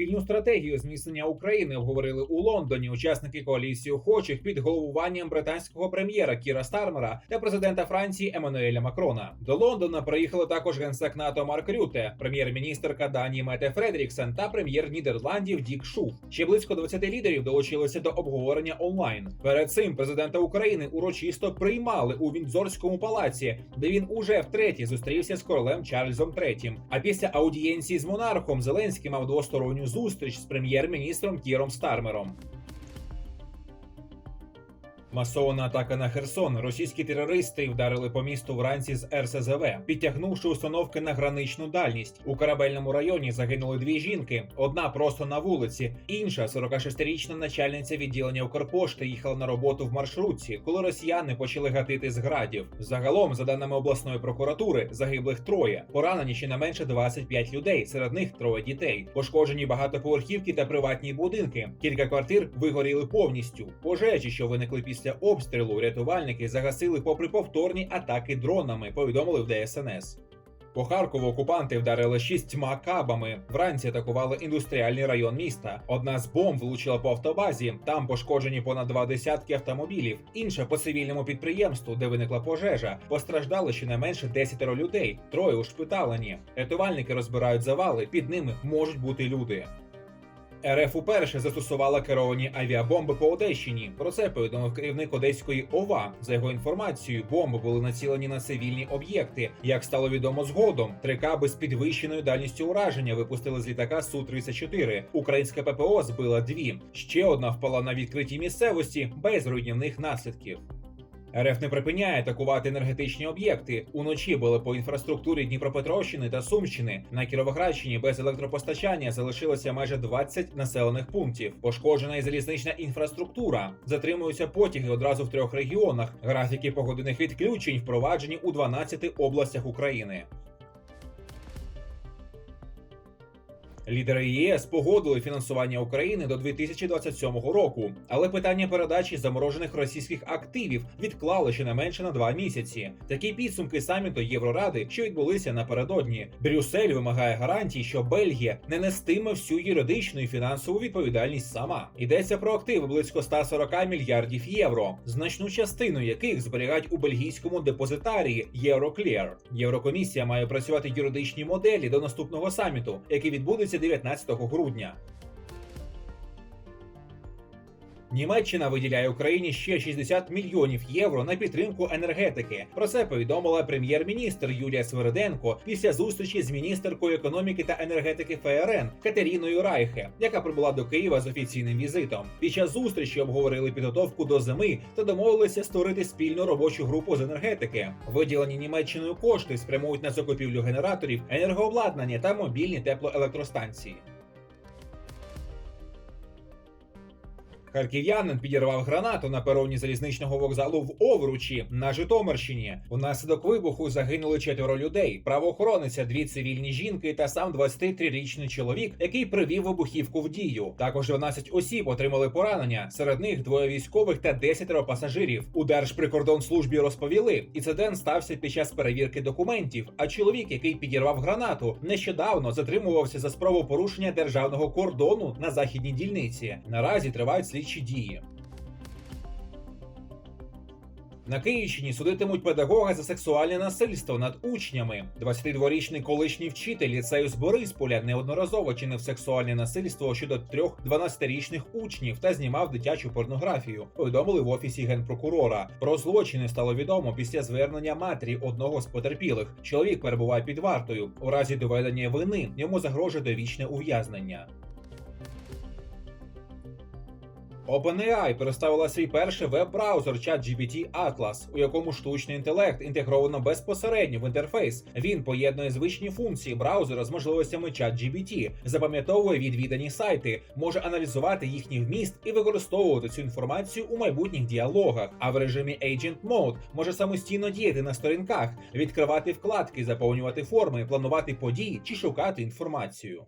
Спільну стратегію зміцнення України обговорили у Лондоні учасники коаліції охочих під головуванням британського прем'єра Кіра Стармера та президента Франції Еммануеля Макрона. До Лондона приїхали також генсек НАТО Марк Рюте, прем'єр-міністерка Данії Мете Фредріксен та прем'єр Нідерландів Дік Шуф. Ще близько 20 лідерів долучилися до обговорення онлайн. Перед цим президента України урочисто приймали у Віндзорському палаці, де він уже втретє зустрівся з королем Чарльзом III. А після аудієнції з монархом Зеленський мав двосторонню зустріч з прем'єр-міністром Кіром Стармером. Масована атака на Херсон. Російські терористи вдарили по місту вранці з РСЗВ, підтягнувши установки на граничну дальність. У корабельному районі загинули дві жінки: одна просто на вулиці, інша 46-річна начальниця відділення Укрпошти їхала на роботу в маршрутці, коли росіяни почали гатити з градів. Загалом, за даними обласної прокуратури, загиблих троє, поранені щонайменше 25 людей, серед них троє дітей. Пошкоджені багатоповерхівки та приватні будинки. Кілька квартир вигоріли повністю. Пожежі, що виникли після обстрілу, рятувальники загасили попри повторні атаки дронами. Повідомили в ДСНС. По Харкову окупанти вдарили шістьма кабами. Вранці атакували індустріальний район міста. Одна з бомб влучила по автобазі. Там пошкоджені понад два десятки автомобілів. Інша по цивільному підприємству, де виникла пожежа. Постраждали щонайменше 10 людей. Троє ушпиталені. Рятувальники розбирають завали. Під ними можуть бути люди. РФ уперше застосувала керовані авіабомби по Одещині. Про це повідомив керівник Одеської ОВА. За його інформацією, бомби були націлені на цивільні об'єкти. Як стало відомо згодом, три каби з підвищеною дальністю ураження випустили з літака су 34 Українська ППО збила дві. Ще одна впала на відкритій місцевості без руйнівних наслідків. РФ не припиняє атакувати енергетичні об'єкти. Уночі були по інфраструктурі Дніпропетровщини та Сумщини. На Кіровоградщині без електропостачання залишилося майже 20 населених пунктів. Пошкоджена і залізнична інфраструктура. Затримуються потяги одразу в трьох регіонах. Графіки погодинних відключень впроваджені у 12 областях України. Лідери ЄС погодили фінансування України до 2027 року, але питання передачі заморожених російських активів відклали щонайменше на два місяці. Такі підсумки саміту Євроради, що відбулися напередодні. Брюссель вимагає гарантій, що Бельгія не нестиме всю юридичну і фінансову відповідальність сама. Йдеться про активи близько 140 мільярдів євро, значну частину яких зберігають у бельгійському депозитарії Euroclear. Єврокомісія має працювати юридичні моделі до наступного саміту, який відбудеться 19 грудня. Німеччина виділяє Україні ще 60 мільйонів євро на підтримку енергетики. Про це повідомила прем'єр-міністр Юлія Свериденко після зустрічі з міністеркою економіки та енергетики ФРН Катеріною Райхе, яка прибула до Києва з офіційним візитом. Під час зустрічі обговорили підготовку до зими та домовилися створити спільну робочу групу з енергетики. Виділені Німеччиною кошти спрямують на закупівлю генераторів, енергообладнання та мобільні теплоелектростанції. Харків'янин підірвав гранату на пероні залізничного вокзалу в Овручі на Житомирщині. Унаслідок вибуху загинули четверо людей. Правоохоронниця, дві цивільні жінки та сам 23-річний чоловік, який привів вибухівку в дію. Також 12 осіб отримали поранення. Серед них двоє військових та 10 пасажирів. У Держприкордонслужбі розповіли, інцидент стався під час перевірки документів. А чоловік, який підірвав гранату, нещодавно затримувався за спробу порушення державного кордону на західній дільниці. Наразі тривають слідчі дії. На Київщині судитимуть педагога за сексуальне насильство над учнями. 22-річний колишній вчитель ліцею з Борисполя неодноразово чинив сексуальне насильство щодо трьох 12-річних учнів та знімав дитячу порнографію. Повідомили в офісі генпрокурора. Про злочини стало відомо після звернення матері одного з потерпілих. Чоловік перебуває під вартою. У разі доведення вини йому загрожує довічне ув'язнення. OpenAI представила свій перший веб-браузер ChatGPT Atlas, у якому штучний інтелект інтегровано безпосередньо в інтерфейс. Він поєднує звичні функції браузера з можливостями ChatGPT, запам'ятовує відвідані сайти, може аналізувати їхній вміст і використовувати цю інформацію у майбутніх діалогах. А в режимі Agent Mode може самостійно діяти на сторінках, відкривати вкладки, заповнювати форми, планувати події чи шукати інформацію.